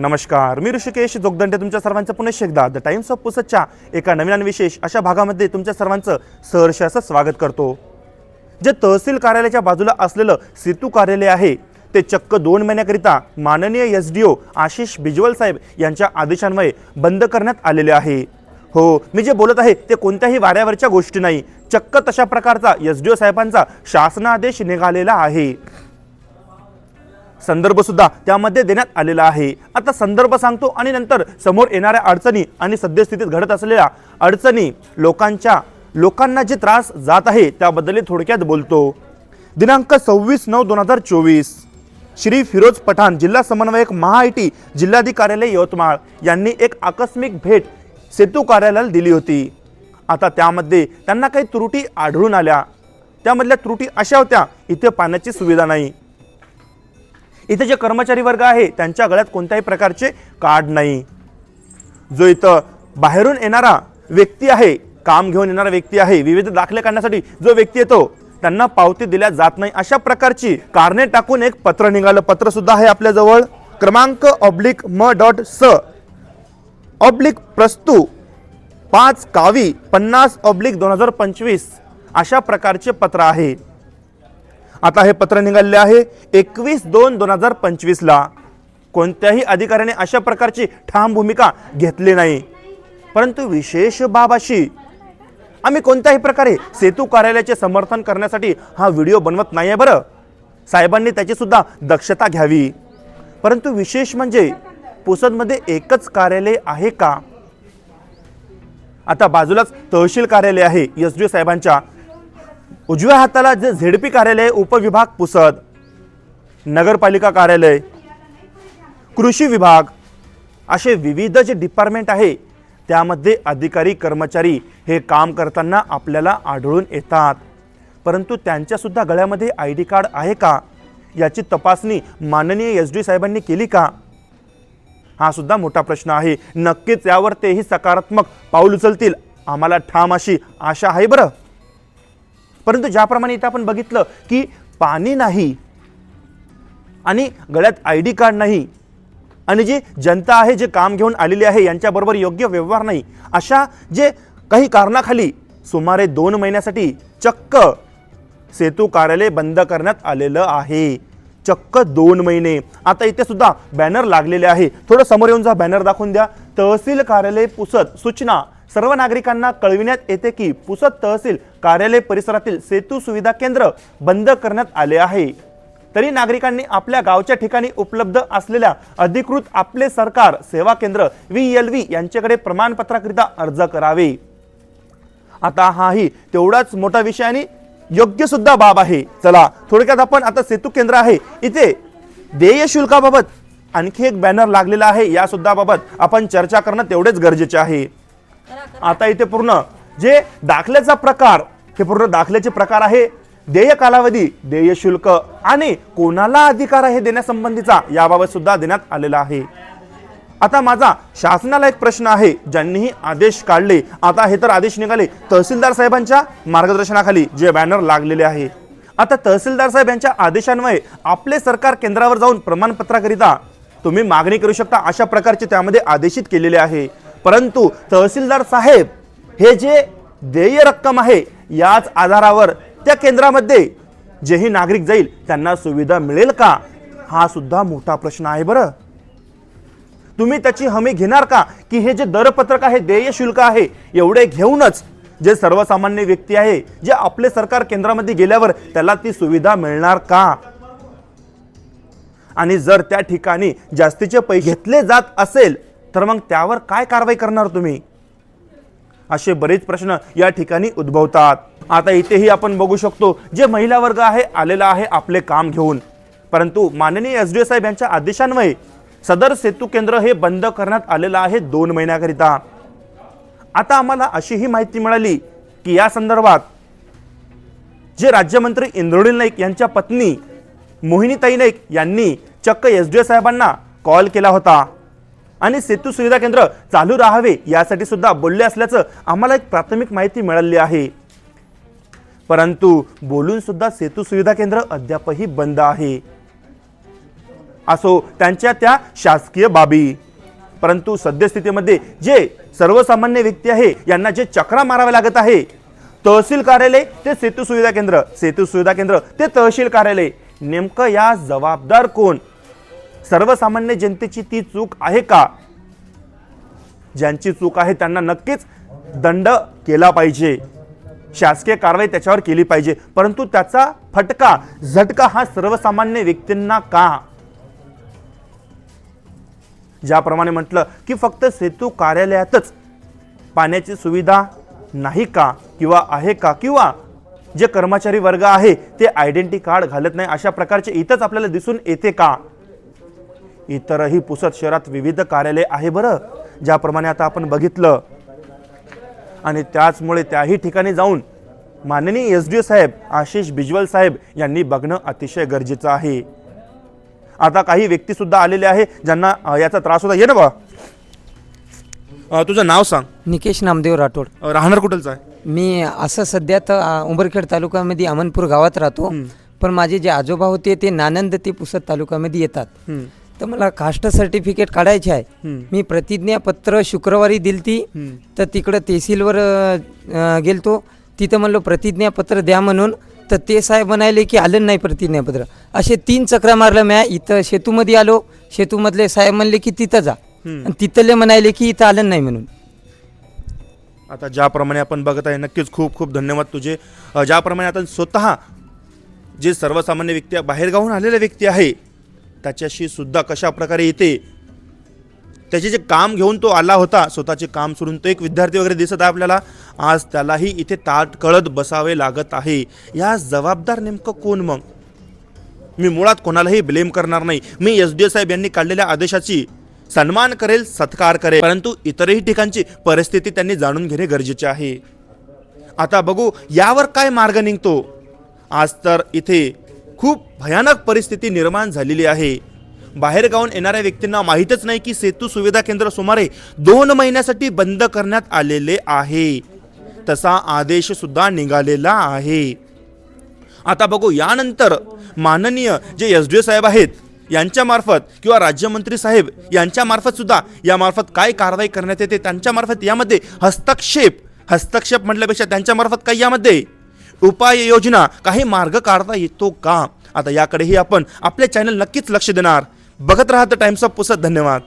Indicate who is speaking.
Speaker 1: नमस्कार मी ऋषिकेश जोगदंडे तुमच्या सर्वांचं पुनश्च एकदा द टाइम्स ऑफ पुसतच्या एका नवीन आणि विशेष अशा भागामध्ये तुमच्या सर्वांचं सहर्ष असं स्वागत करतो. जे तहसील कार्यालयाच्या बाजूला असलेलं सेतू कार्यालय आहे ते चक्क दोन महिन्याकरिता माननीय S D O Ashish Bijwal साहेब यांच्या आदेशान्वये बंद करण्यात आलेले आहे. हो मी जे बोलत आहे ते कोणत्याही वाऱ्यावरच्या गोष्टी नाही चक्क तशा प्रकारचा एस डी ओ साहेबांचा शासनादेश निघालेला आहे. संदर्भसुद्धा त्यामध्ये देण्यात आलेला आहे. आता संदर्भ सांगतो आणि नंतर समोर येणाऱ्या अडचणी आणि सद्यस्थितीत घडत असलेल्या अडचणी लोकांच्या लोकांना जे त्रास जात आहे त्याबद्दल थोडक्यात बोलतो. दिनांक सव्वीस नऊ दोन हजार चोवीस. श्री फिरोज पठाण जिल्हा समन्वयक महाआयटी जिल्हाधिकार्यालय यवतमाळ यांनी एक आकस्मिक भेट सेतू कार्यालयाला दिली होती. आता त्यामध्ये त्यांना काही त्रुटी आढळून आल्या. त्यामधल्या त्रुटी अशा होत्या इथे पाण्याची सुविधा नाही. इथे जे कर्मचारी वर्ग आहे त्यांच्या गळ्यात कोणत्याही प्रकारचे कार्ड नाही. जो इथं बाहेरून येणारा व्यक्ती आहे काम घेऊन येणारा व्यक्ती आहे विविध दाखले काढण्यासाठी जो व्यक्ती येतो त्यांना पावती दिल्या जात नाही. अशा प्रकारची कारणे टाकून एक पत्र निघालं. पत्र सुद्धा आहे आपल्याजवळ क्रमांक ऑब्लिक म डॉट स. ऑब्लिक प्रस्तू पाच कावी पन्नास ऑब्लिक दोन हजार पंचवीस अशा प्रकारचे पत्र आहे. आता हे पत्र निघालेले आहे. एकवीस दोन दोन हजार पंचवीसला कोणत्याही अधिकाऱ्याने अशा प्रकारची ठाम भूमिका घेतली नाही. परंतु विशेष बाब अशी आम्ही कोणत्याही प्रकारे सेतू कार्यालयाचे समर्थन करण्यासाठी हा व्हिडिओ बनवत नाही आहे बरं. साहेबांनी त्याचीसुद्धा दक्षता घ्यावी. परंतु विशेष म्हणजे पुसदमध्ये एकच कार्यालय आहे का? आता बाजूलाच तहसील कार्यालय आहे एस डी साहेबांच्या. उजव्या हाताला जे झेडपी कार्यालय उपविभाग पुसद नगरपालिका कार्यालय कृषी विभाग असे विविध जे डिपार्टमेंट आहे त्यामध्ये अधिकारी कर्मचारी हे काम करताना आपल्याला आढळून येतात. परंतु त्यांच्यासुद्धा गळ्यामध्ये आय डी कार्ड आहे का? याची तपासणी माननीय एस डी साहेबांनी केली का? हा सुद्धा मोठा प्रश्न आहे. नक्कीच यावर तेही सकारात्मक पाऊल उचलतील. आम्हाला ठाम अशी आशा आहे बरं. परंतु ज्याप्रमाणे इथं आपण बघितलं की पाणी नाही आणि गळ्यात आय डी कार्ड नाही आणि जी जनता आहे जे काम घेऊन आलेली आहे यांच्याबरोबर योग्य व्यवहार नाही अशा जे काही कारणाखाली सुमारे दोन महिन्यासाठी चक्क सेतू कार्यालय बंद करण्यात आलेलं आहे. चक्क दोन महिने. आता इथे सुद्धा बॅनर लागलेले आहे. थोडं समोर येऊन जा बॅनर दाखवून द्या. तहसील कार्यालय पुसत सूचना. सर्व नागरिकांना कळविण्यात येते की पुसद तहसील कार्यालय परिसरातील सेतू सुविधा केंद्र बंद करण्यात आले आहे. तरी नागरिकांनी आपल्या गावच्या ठिकाणी उपलब्ध असलेल्या अधिकृत आपले सरकार सेवा केंद्र व्ही एल व्ही यांच्याकडे प्रमाणपत्राकरिता अर्ज करावे. आता हाही तेवढाच मोठा विषय आणि योग्य सुद्धा बाब आहे. चला थोडक्यात आपण आता सेतू केंद्र आहे. इथे देय शुल्काबाबत आणखी एक बॅनर लागलेला आहे. या सुद्धा बाबत आपण चर्चा करणं तेवढेच गरजेचे आहे. आता इथे पूर्ण जे दाखल्याचा प्रकार हे पूर्ण दाखल्याचे प्रकार आहे. देय कालावधी देय शुल्क आणि कोणाला अधिकार आहे देण्यासंबंधीचा याबाबत सुद्धा देण्यात आलेला आहे. आता माझा शासनाला एक प्रश्न आहे ज्यांनीही आदेश काढले. आता हे तर आदेश निघाले तहसीलदार साहेबांच्या मार्गदर्शनाखाली जे बॅनर लागलेले आहे. आता तहसीलदार साहेब यांच्या आदेशान्वये आपले सरकार केंद्रावर जाऊन प्रमाणपत्राकरिता तुम्ही मागणी करू शकता अशा प्रकारचे त्यामध्ये आदेशित केलेले आहे. परंतु तहसीलदार साहेब हे जे देय रक्कम आहे याच आधारावर त्या केंद्रामध्ये जेही नागरिक जाईल त्यांना सुविधा मिळेल का? हा सुद्धा मोठा प्रश्न आहे बरं. तुम्ही त्याची हमी घेणार का? की हे जे दरपत्रक आहे देय शुल्क आहे एवढे घेऊनच जे सर्वसामान्य व्यक्ती आहे जे आपले सरकार केंद्रामध्ये गेल्यावर त्याला ती सुविधा मिळणार का? आणि जर त्या ठिकाणी जास्तीचे पैसे घेतले जात असेल तर मग त्यावर काय कारवाई करणार तुम्ही? असे बरेच प्रश्न या ठिकाणी उद्भवतात. आता इथेही आपण बघू शकतो जे महिला वर्ग आहे आलेला आहे आपले काम घेऊन. परंतु माननीय एस डी साहेब यांच्या आदेशान्वये सदर सेतू केंद्र हे बंद करण्यात आलेलं आहे दोन महिन्याकरिता. आता आम्हाला अशीही माहिती मिळाली की या संदर्भात जे राज्यमंत्री इंद्रोणी नाईक यांच्या पत्नी मोहिनीताई नाईक यांनी चक्क एस डी साहेबांना कॉल केला होता. आणि सेतू सुविधा केंद्र चालू राहावे यासाठी सुद्धा बोलले असल्याचं आम्हाला एक प्राथमिक माहिती मिळाली आहे. परंतु बोलून सुद्धा सेतू सुविधा केंद्र अद्यापही बंद आहे. असो त्यांच्या त्या शासकीय बाबी. परंतु सद्यस्थितीमध्ये जे सर्वसामान्य व्यक्ती आहे यांना जे चक्रा मारावे लागत आहे तहसील कार्यालय ते सेतू सुविधा केंद्र सेतू सुविधा केंद्र ते तहसील कार्यालय नेमकं या जबाबदार कोण? सर्वसामान्य जनतेची ती चूक आहे का? ज्यांची चूक आहे त्यांना नक्कीच दंड केला पाहिजे. शासकीय कारवाई त्याच्यावर केली पाहिजे. परंतु त्याचा फटका झटका हा सर्वसामान्य व्यक्तींना का? ज्याप्रमाणे म्हटलं की फक्त सेतू कार्यालयातच पाण्याची सुविधा नाही का किंवा आहे का? किंवा जे कर्मचारी वर्ग आहे ते आयडेंटिटी कार्ड घालत नाही अशा प्रकारचे इथंच आपल्याला दिसून येते का? इतरही पुसद शहरात विविध कार्यालय आहे बरं ज्याप्रमाणे आता आपण बघितलं. आणि त्याचमुळे त्याही ठिकाणी जाऊन माननीय एस डी ओ साहेब आशिष बिजवल साहेब यांनी बघणं अतिशय गरजेचं आहे. आता काही व्यक्ती सुद्धा आलेले आहे ज्यांना याचा त्रास होता. ये ना बा. तुझं नाव सांग.
Speaker 2: निकेश नामदेव राठोड.
Speaker 1: राहणार कुठलचं आहे?
Speaker 2: मी असं सध्या तर उंबरखेड तालुक्यामध्ये अमनपूर गावात राहतो. पण माझे जे आजोबा होते ते नानंद ते पुसद तालुक्यामध्ये येतात. तर मला कास्ट सर्टिफिकेट काढायचे आहे. मी प्रतिज्ञापत्र शुक्रवारी दिलती तर तिकडं तहसीलवर गेलतो. तिथं म्हणलो प्रतिज्ञापत्र द्या म्हणून. तर ते साहेब म्हणाले की आलं नाही प्रतिज्ञापत्र. असे तीन चक्रा मारलं म्या. इथं शेतूमध्ये आलो. शेतूमधले साहेब म्हणले की तिथं जा. आणि तिथले म्हणाले की इथं आलं नाही म्हणून.
Speaker 1: आता ज्याप्रमाणे आपण बघत आहे नक्कीच खूप खूप धन्यवाद तुझे. अ, ज्याप्रमाणे आता स्वतः जे सर्वसामान्य व्यक्ती बाहेरगावून आलेले व्यक्ती आहे त्याच्याशी सुद्धा कशा प्रकारे येते? त्याचे जे काम घेऊन तो आला होता स्वतःचे काम सोडून तो एक विद्यार्थी वगैरे दिसत आहे आपल्याला आज त्यालाही इथे ताट कळत बसावे लागत आहे. या जबाबदार नेमकं कोण मग? मी मुळात कोणालाही ब्लेम करणार नाही. मी एस डी साहेब यांनी काढलेल्या आदेशाची सन्मान करेल सत्कार करेल परंतु इतरही ठिकाणची परिस्थिती त्यांनी जाणून घेणे गरजेचे आहे. आता बघू यावर काय मार्ग निघतो? आज तर इथे खूप भयानक परिस्थिती निर्माण झालेली आहे. बाहेर गावून येणाऱ्या व्यक्तींना माहीतच नाही की सेतू सुविधा केंद्र सुमारे दोन महिन्यासाठी बंद करण्यात आलेले आहे. तसा आदेश सुद्धा निघालेला आहे. आता बघू यानंतर माननीय जे एस डी ओ साहेब आहेत यांच्यामार्फत किंवा राज्यमंत्री साहेब यांच्यामार्फत सुद्धा यामार्फत काय कारवाई करण्यात येते त्यांच्यामार्फत यामध्ये हस्तक्षेप हस्तक्षेप म्हटल्यापेक्षा त्यांच्यामार्फत काही यामध्ये? उपाययोजना काही मार्ग काढता येतो का? आता याकडेही आपण आपले चॅनल नक्कीच लक्ष देणार. बघत राहा द टाइम्स ऑफ पुसत धन्यवाद.